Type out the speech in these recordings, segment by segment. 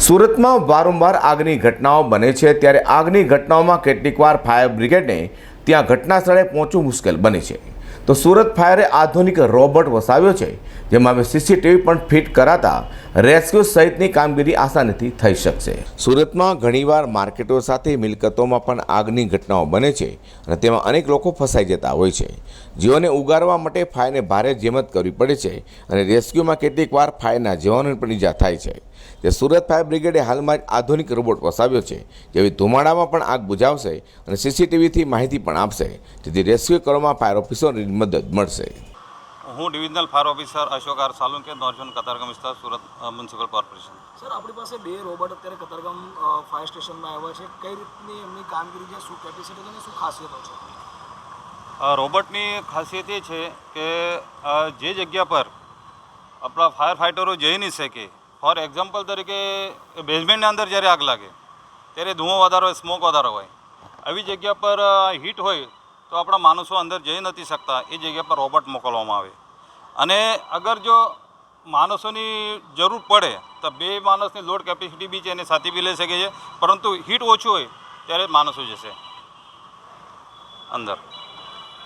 સુરતમાં વારંવાર આગની ઘટનાઓ બને છે. ત્યારે આગની ઘટનાઓમાં કેટલીકવાર ફાયર બ્રિગેડને ત્યાં ઘટના સ્થળે પહોંચવું મુશ્કેલ બને છે. તો સુરત ફાયરે આધુનિક રોબોટ વસાવ્યો છે, જેમાં હવે સીસીટીવી પણ ફિટ કરાતા રેસ્ક્યુ સહિતની કામગીરી આસાનીથી થઈ શકશે. સુરતમાં ઘણીવાર માર્કેટો સાથે મિલકતોમાં પણ આગની ઘટનાઓ બને છે અને તેમાં અનેક લોકો ફસાઈ જતા હોય છે. જીવોને ઉગારવા માટે ફાયરને ભારે જેમત કરવી પડે છે અને રેસ્ક્યુમાં કેટલીક વાર ફાયરના જવાનોને પણ ઈજા થાય છે. તે સુરત ફાયર બ્રિગેડે હાલમાં જ આધુનિક રોબોટ વસાવ્યો છે, જેવી ધુમાડામાં પણ આગ બુઝાવશે અને સીસીટીવીથી માહિતી પણ આપશે. જેથી રેસ્ક્યુ કરવામાં ફાયર ઓફિસરોની મદદ મળશે. હું divisional fire officer Ashok R Salunke નોર્જન Katargam વિસ્તાર સુરત મ્યુનિસિપલ કોર્પોરેશન. સર આપણી પાસે બે રોબોટ અત્યારે કતારગામ ફાયર સ્ટેશનમાં આવ્યા છે. કઈ રીતની એમની કામગીરી છે? શું કેપેસિટી છે અને શું ખાસિયતો છે? રોબોટની ખાસિયત એ છે કે જે જગ્યા પર આપણા ફાયર ફાઇટરો જઈ નહીં શકે ફોર એક્ઝામ્પલ તરીકે બેઝમેન્ટની અંદર જ્યારે આગ લાગે ત્યારે ધુઓ વધારો હોય સ્મોક વધારો હોય આવી જગ્યા પર હીટ હોય તો આપણા માણસો અંદર જઈ નથી શકતા એ જગ્યા પર રોબોટ મોકલવામાં આવે. અને અગર જો માણસોની જરૂર પડે તો બે માણસની લોડ કેપેસિટી બી છે એને સાથે બી લઈ શકે છે પરંતુ હીટ ઓછું હોય ત્યારે માણસો જશે. અંદર.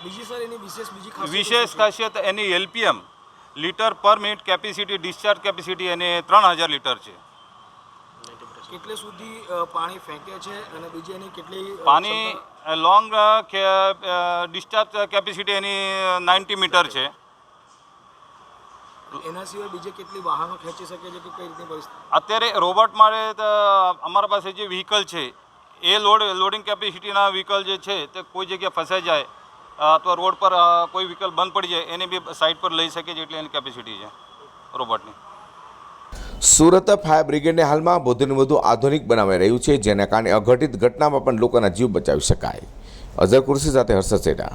બીજી સર એની વિશેષ બીજી વિશેષ ખાસિયત એની LPM litre per minute capacity discharge capacity એની ત્રણ હજાર લીટર છે. કેટલે સુધી પાણી ફેંકે છે અને બીજી એની કેટલી પાણી? લોંગ ડિસ્ચાર્જ કેપેસિટી એની નાઇન્ટી મીટર છે. એના સિવાય બીજે કેટલી વાહનો ખેંચી શકે છે કે કઈ રીતની પરિસ્થિતિ? અત્યારે રોબોટ માટે અમારા પાસે જે વ્હીકલ છે એ લોડ લોડિંગ કેપેસિટીના વ્હીકલ જે છે તે કોઈ જગ્યાએ ફસાઈ જાય અથવા રોડ પર કોઈ વ્હીકલ બંધ પડી જાય એને બી સાઈડ પર લઈ શકે છે એટલી એની કેપેસિટી છે રોબોટની સુરત ફાયર બ્રિગેડને હાલમાં વધુને વધુ આધુનિક બનાવી રહ્યું છે, જેના કારણે અઘટિત ઘટનામાં પણ લોકોના જીવ બચાવી શકાય. અઝર કુર્સી સાથે હર્ષદ સેઠા